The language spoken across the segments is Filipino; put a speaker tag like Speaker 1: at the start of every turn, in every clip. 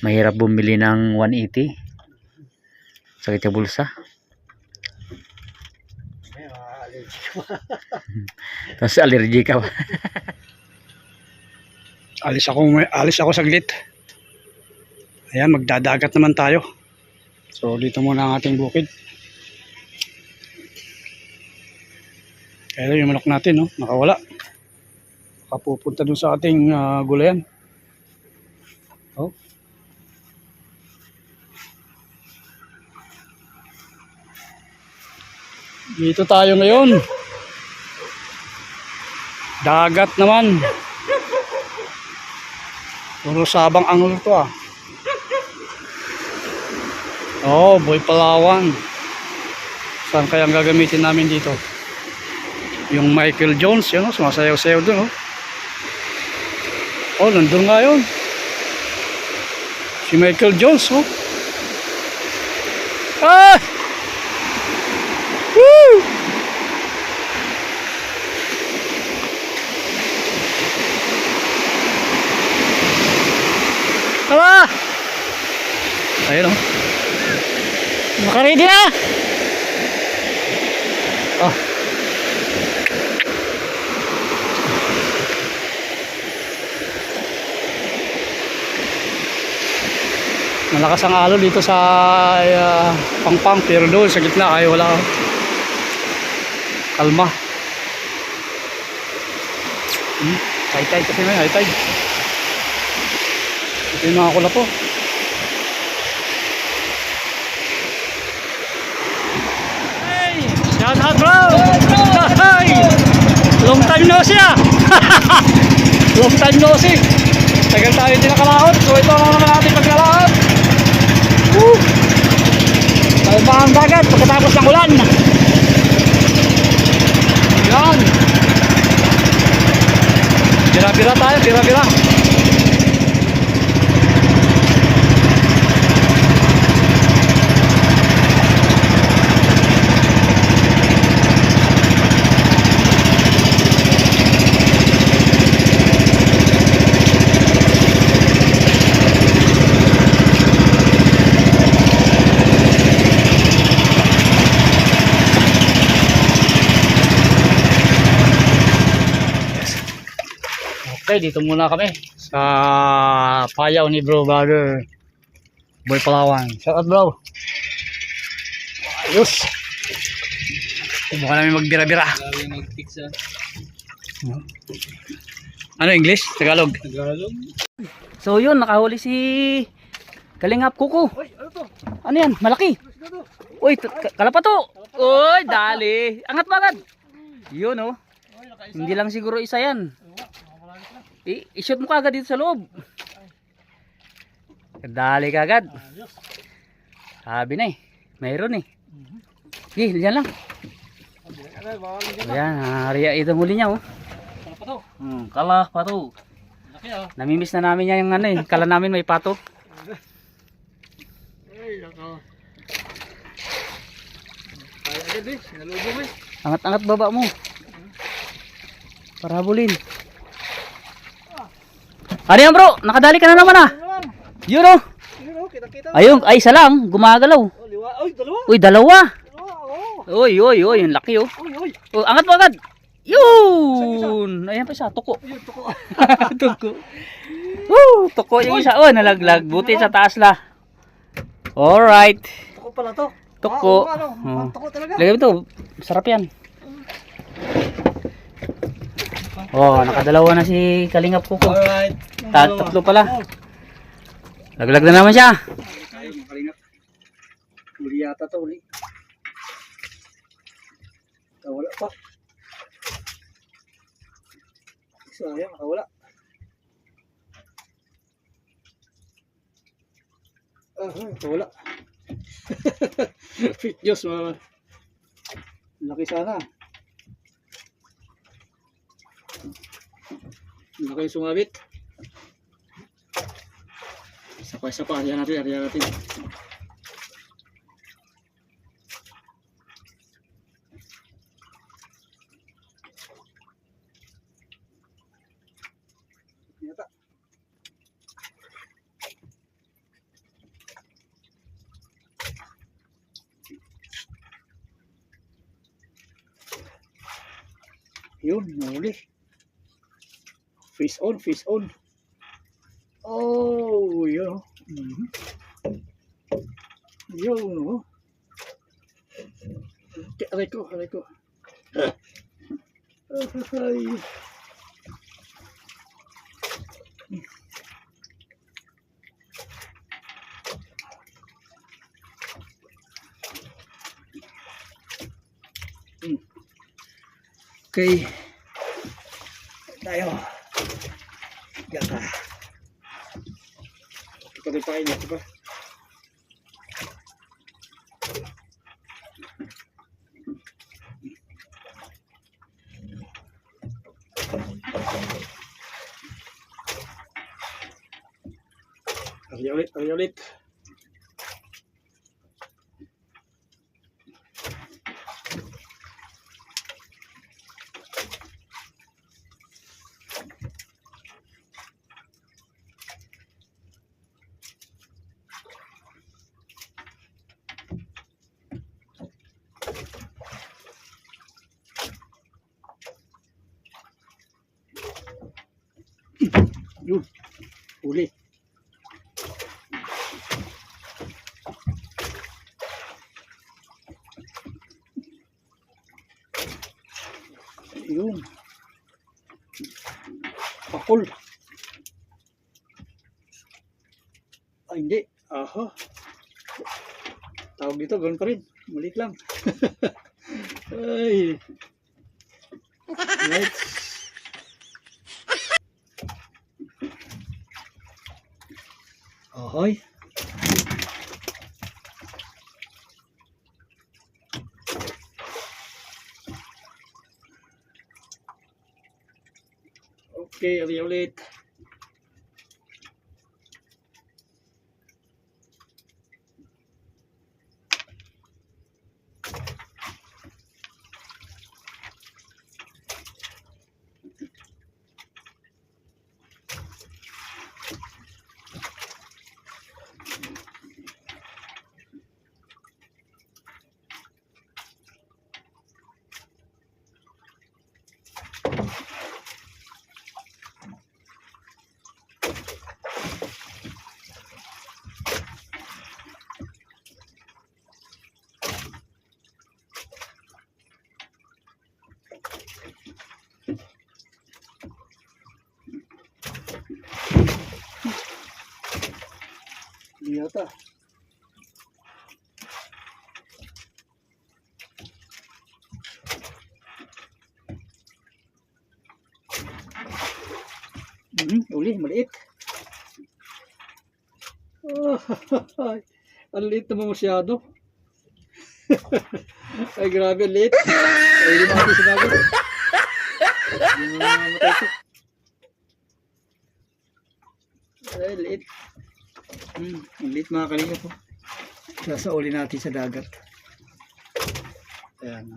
Speaker 1: mahirap bumili ng 180 sakit sa bulsa tapos allergy ka
Speaker 2: Alis ako, alis ako saglit. Ayan, magdadagat naman tayo. So, dito muna ang ating bukid. Kaya yung manok natin, no? Nakawala. Nakapupunta dun sa ating ah, gulayan. Oh. Dito tayo ngayon. Dagat naman. Puro sabang anglo to ah. Oh, boy Palawan. Saan kaya ang gagamitin namin dito? Yung Michael Jones, yun, oh, sumasayaw-sayaw dun, oh. Oh, nandun nga yun. Si Michael Jones, oh. Ah! Woo! Hala! Ayun oh. Nakaready na! Oh. Malakas ang alon dito sa uh, pangpang pero doon sa gitna ay wala kalma. Hmm, high tide kasi may high tide. Ito yung mga kula po. Hey! Shout Hey! Long time no see ah! Long time no see! Tagal tayo hindi nakalahot. So ito ang naman natin pagkalahot. Woo! Kalma ang dagat pagkatapos ng ulan. Yan! Bira-bira tayo, bira-bira. Okay, dito muna kami sa payaw ni bro brother Boy Palawan. Shout out bro. Ayos. Subukan namin magbira-bira. Ano English? Tagalog?
Speaker 3: Tagalog?
Speaker 1: so yun nakahuli si Kalingap Kuko ano yan malaki uy kalapato uy dali angat mo agad yun oh hindi lang siguro isa yan I- i-shoot mo kagad dito sa loob dali kagad sabi na eh mayroon eh sige dyan lang ayan hariya ito muli niya oh
Speaker 3: Pato.
Speaker 1: hmm, kalah pato
Speaker 3: Laki ah.
Speaker 1: namimiss na namin yan yung ano eh kala namin may pato
Speaker 3: Ay, nako. Kaya agad eh. Nalubog eh.
Speaker 1: Angat-angat baba mo. Para habulin. Ano yan bro? Nakadali ka na naman ah. Yun.
Speaker 3: Yun oh.
Speaker 1: Ayun, ay isa lang. Gumagalaw.
Speaker 3: Uy, dalawa.
Speaker 1: Uy, dalawa. Uy, uy, uy. Yung laki oh.
Speaker 3: Uy, uy.
Speaker 1: oh angat mo agad. Yun. Ayan pa isa. Tuko.
Speaker 3: Tuko.
Speaker 1: Woo, tuko yung isa. Oh, nalaglag. Buti sa taas la. Alright.
Speaker 3: Tuko pala to.
Speaker 1: Tuko.
Speaker 3: Ano,
Speaker 1: Oh.
Speaker 3: Tuko talaga.
Speaker 1: Lagay mo to. Sarap yan. Oh, nakadalawa na si Kalingap Kuko.
Speaker 3: Alright.
Speaker 1: Ta- tatlo pala. Laglag na naman siya.
Speaker 3: Uli yata to, uli. Nakawala pa. Sayang, nakawala. Ah, nakawala. Fit Diyos, mga. Laki sana. Hindi kayo sumabit. Isa pa, isa pa. Ariyan natin, ariyan natin.
Speaker 2: Yun, muli. Fish on, fish on. Oh, yun. oh. Mhm. Yun, oh. Aray ko, aray ko. Ay. Okay. Tayo. Ito rin pa ito pa. Ari ulit, ari ulit. Yun. Uli. Yun. Pakul. Ah, hindi. Aha. Tawag dito, ganun pa rin. Maliit lang. Ay. Right. Ahoy. Okay, ulit. Hindi yata. Hmm, uli, maliit. Oh, ang liit naman masyado. Ay, grabe, ang liit. Ay, hindi sa dagat. Hindi mo mamatay ito. Ay, liit. Hmm, ang liit mga kalinga po. Sasauli natin sa dagat. Ayan.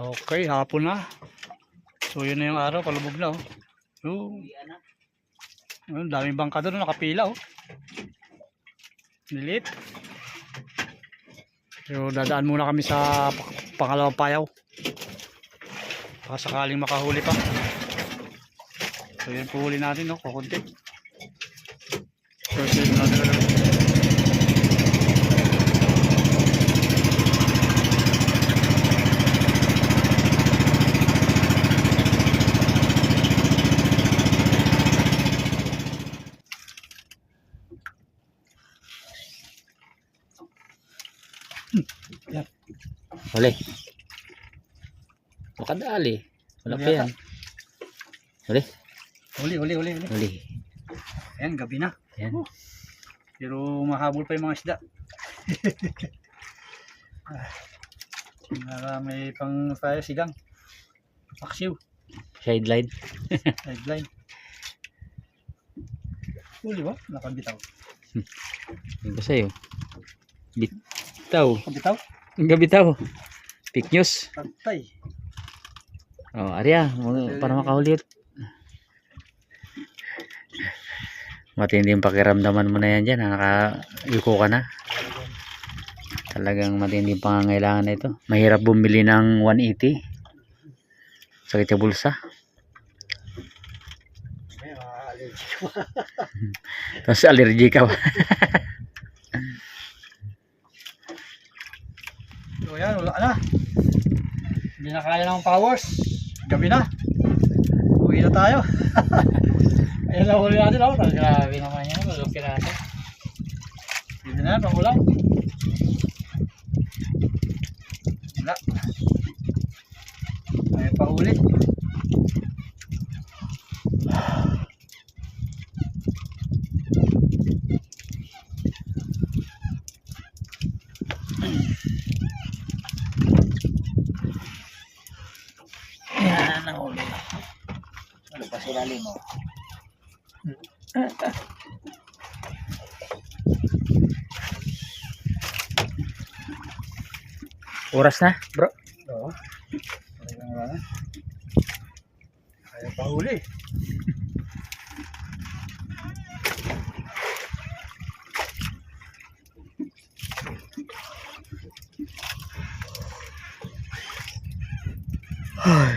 Speaker 4: Okay, hapon na. So yun na yung araw, palubog na oh. Yung, Ayun, daming bangka doon, nakapila oh. Nilit. So dadaan muna kami sa pa- pangalawang payaw. Baka sakaling makahuli pa. So yun po natin no, kukunti. So yun natin
Speaker 1: Huli. Makadali. Malaki
Speaker 2: Huli
Speaker 1: yan. Huli.
Speaker 2: Uli, uli, uli, uli.
Speaker 1: Huli.
Speaker 2: Ayan, gabi na.
Speaker 1: Yan.
Speaker 2: Pero mahabol pa yung mga isda. Ah, may pang tayo sigang. Paksiw.
Speaker 1: Sideline.
Speaker 2: Sideline. Huli ba? Nakabitaw.
Speaker 1: Ano ba sa'yo? Bitaw.
Speaker 2: Nakabitaw?
Speaker 1: Ang gabitaw. Fake news.
Speaker 2: Patay.
Speaker 1: Oh, Arya, para makahuli. ulit. Matindi yung pakiramdaman mo na yan dyan. Nakayuko ka na. Talagang matindi yung pangangailangan na ito. Mahirap bumili ng 180. Sakit yung bulsa. Tapos allergy ka pa.
Speaker 2: So yan, wala na. Hindi na kaya ng powers. Gabi na. Uwi na tayo. Ayun na huli natin ako. Grabe naman yan. Lulukin natin. Hindi na pangulang. Wala. Ayaw pa huli.
Speaker 1: Yan ang huli. Ano pa sila limo? Oras na, bro.
Speaker 2: Oo. Talagang wala na. Ayaw pa huli.
Speaker 1: Ah,